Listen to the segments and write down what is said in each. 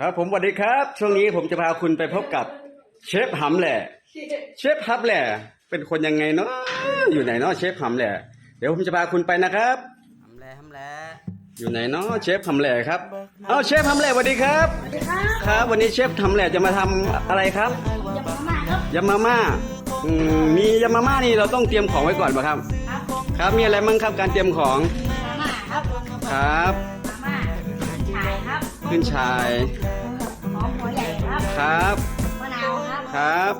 ครับผมสวัสดีครับ ช่วงนี้ผมจะพาคุณไปพบกับเชฟหำแหละเชฟฮับแหละเป็นคนยังไงเนาะอยู่ไหนเนาะเชฟหำแหละเดี๋ยวผมจะพาคุณไปนะครับทำแลทำแลอยู่ไหนเนาะเชฟหำแหละครับเอาเชฟหำแหละสวัสดีครับสวัสดีครับครับ วันนี้เชฟหำแหละจะมาทำอะไรครับยำมาม่าครับยำมาม่าอืมมียำมาม่านี่เราต้องเตรียมของไว้ก่อนป่ะครับ ครับครับมีอะไรบ้างครับการเตรียมของมาม่าครับครับมาม่าฉายครับ ขึ้นชายหอมหัวใหญ่ครับครับมะนาวครับครับ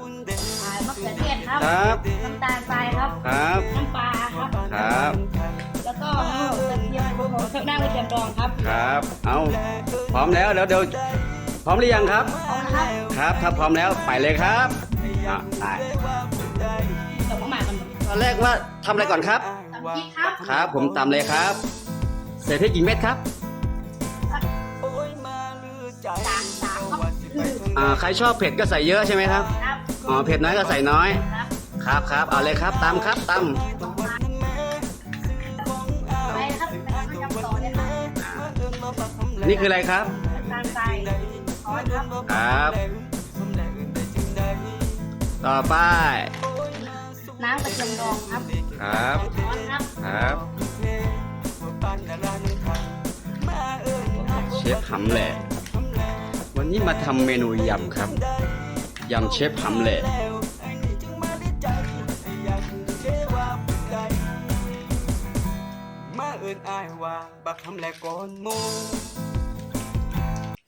อ่ามะเขือเทศครับครับน้ำตาลทรายครับครับน้ำปลาครับครับแล้วก็น้ำกระเทียมข้างหน้ากระเทียมดองครับครับ เอาพร้อมแล้วเดี๋ยวเดี๋ยวพร้อมหรือยังครับเอานะครับครับถ้าพร้อมแล้วไปเลยครับอะไปเดี๋ยวมาม่ากันตอนแรกว่าทำอะไรก่อนครับตำพริกครับครับ ผมตำเลยครับใส่พริกกี่เม็ดครับ อ่าใครชอบเผ็ดก็ใส่เยอะใช่ไหมครับครับอ๋อเผ็ดน้อยก็ใส่น้อย ครับครับครับเอาเลยครับตำครับตไปครับไปทำน้ำต่อเลยครับำนี่คืออะไรครับน้ำตาลทรายช้อนครับครับ ต่อไปน้ำกระเทียมดองครับครับช้อนครับครับเชฟหำแหละวั นนี้มาทำเมนูยำครับยำเชฟหำแหละมาเอินอายว่าบักทำแลก่อนหมู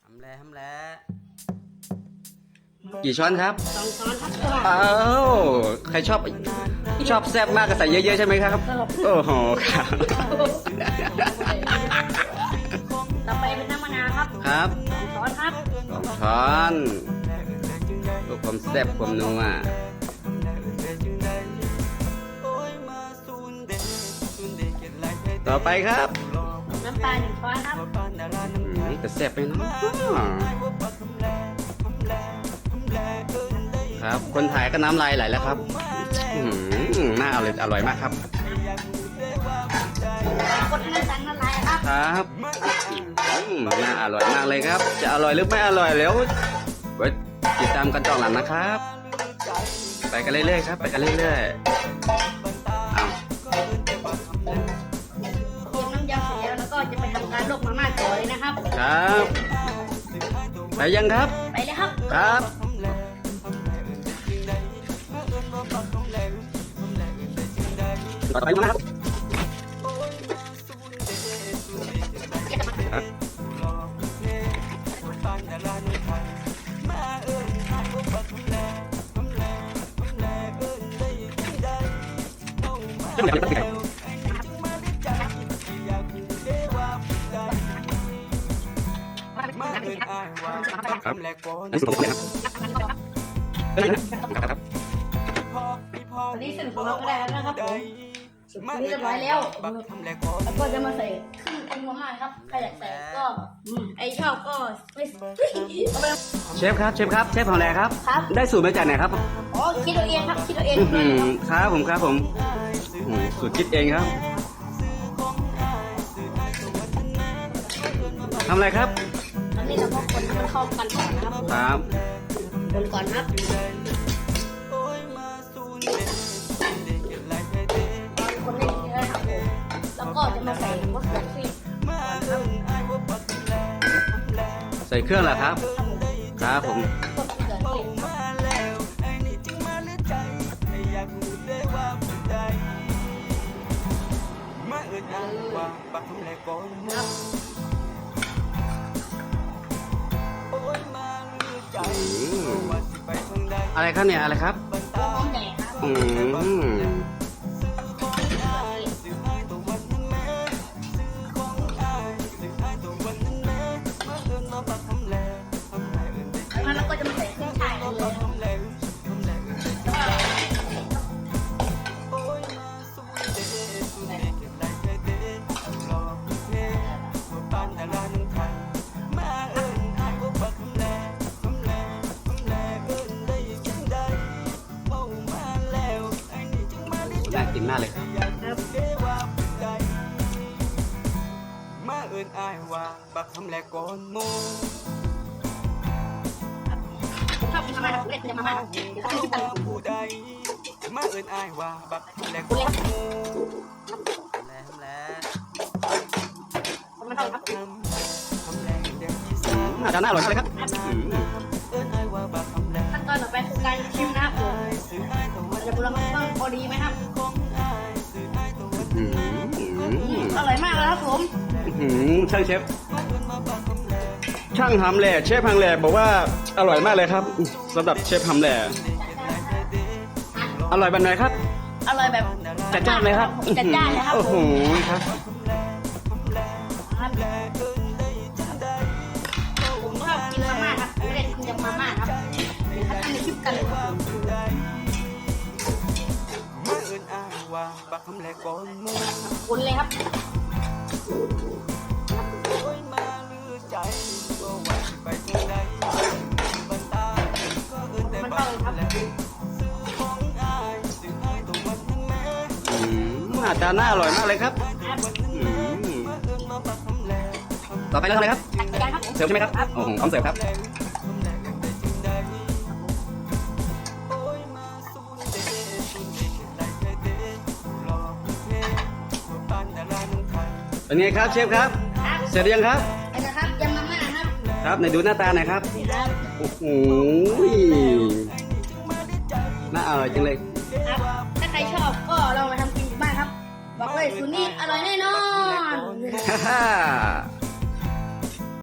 ทำแลทำแลกี่ช้อนครับสองช้อนครับอ้าวใครชอบชอบแซ่บมากก็ใส่เยอะๆใช่ไหมครับ โอ้โหครับต่อไปเป็นน้ำมะนาวครับครับสอง ช้อนครับสองช้อนดูความแซ่บความนัวโอ้ยมาซูนเดซูนเดเก็ดไหลให้ต่อไปครับ น้ำปลาหนึ่งช้อนครับปานดาราน้ำอืมจะแซ่บไหมเนาะครับ คนถ่ายก็น้ำลายไหลแล้วครับอื้อหือน่าอร่อยอร่อยมากครับคนให้น้ำตาลละลาย ครับครับอืมน่าอร่อยมากเลยครับ จะอร่อยหรือไม่อร่อยแล้วไว้ติดตามกันต่อหลังนะครับ ไปกันเรื่อยๆครับ ไปกันเรื่อยๆเอาเตรียมน้ำยำเสร็จแล้วแล้วก็จะไปทำการลวกมาม่าต่อเลยนะครับ ครับ ไปยังครับ ไปเลยครับ ครับต่อไปนะครับครับ จะไม่ได้ไม่ได้มาเอินอายว่าบักทำแลก่อนอันนี้สุดเลยครับเอ้ยครับพ่อพี่พ่อวันนี้เสร็จของเราก็ได้แล้วนะครับผมสุดมานี้เอิเรียนบร้อาอยยแล้วบักทำแลก่อนแล้วก็จะมาใส่เค รื่องปรุงมาม่าครับใครอยากใส่ก็ไอชอบก็ไม่เอาไปเชฟครับเชฟครับเชฟของแรครับครับ ได้สูตรมาจากไหนครับอ๋อคิดเอาเองครับคิดเอาเองอื้อเลหืยอครับผมครับผมอื้อหือสูตรคิดเองครับทำอะไรครับตอนนี้เราก็คนให้มันเข้ากันก่อนนะครับครับคนก่อนครับโอ้ยมาซูนเดซูนเดเก็ดไหลให้เดคนเล่นนี้เลยครับผมแล้วก็จะมาใส่มะเขือ ใส่เครื่องเหรอครับ ครับผมอะไรครับเนี่ย อะไรครับอืม น่ากินมากเลยครับอยากรู้ได้ว่าผู้ใดมาเอินอายว่าบักทำแลก่อนหมูเล็กจะมาม่าครับเดี๋ยวเขาม่คิดตังค์ผู้ใดมาเอินอายว่าบักแหลกคุณเลยครับแลมแหลมันเท่าไหร่ครับทำทำแหลกแดงอีสานหน้าตาน่าอร่อยมากเลยครับอืมเอิ้นอายว่าบักคำแหลกขั้นตอนต่อไปคือการชิมนะครับผมสื่ออายตะวันจะบุรมาต้องพอดีไหมครับ ครับผมอืมช่างเชฟ ช่างทำแหล่เชฟฮังแหล่บอกว่าอร่อยมากเลยครับสำหรับเชฟทำแหล่อร่อยแบบไหนครับ อร่อยแบบจัดจ้านเลยครับจัดจ้านเลยครับโอ้ผโหมครับครับผมชอบกินมาม่าครับไม่ได้กินยำมาม่าครับเดี๋ยวทำในคลิปกันเลยครับมาเอิ้นอายว่าบักคำแหลกก่อนหมู่คุณเลยครับ โอ้ยมาลือใจบ่ว่าสิไปทางใดบันตาก็เอิ้นแต่มันบัเท่ากเลยครับแหลกสื่อของอายสื่ออายตะวันทั้งแม่อืมหน้าตาน่าอร่อยมากเลยครับอืมมาเอิ้นมาบักคำแหลกต่อไปเรื่องอะไรครับจัดการครับผมเสิร์ฟใช่ไหมครับ โอ้โหพร้อมเสิร์ฟครับ เป็นไงครับเชฟครับ ครับเสร็จหรือยังครับ ไปนะครับยำมาม่าครับครับไหนดูหน้าตาหน่อยครับครับโอ้โหน่าอร่อยจังเลย ครับ ถ้าใครชอบก็ลองมาทำกินที่บ้านครับ บอกเลยสูตรนี้อร่อยแน่นอน ฮ่าฮ่า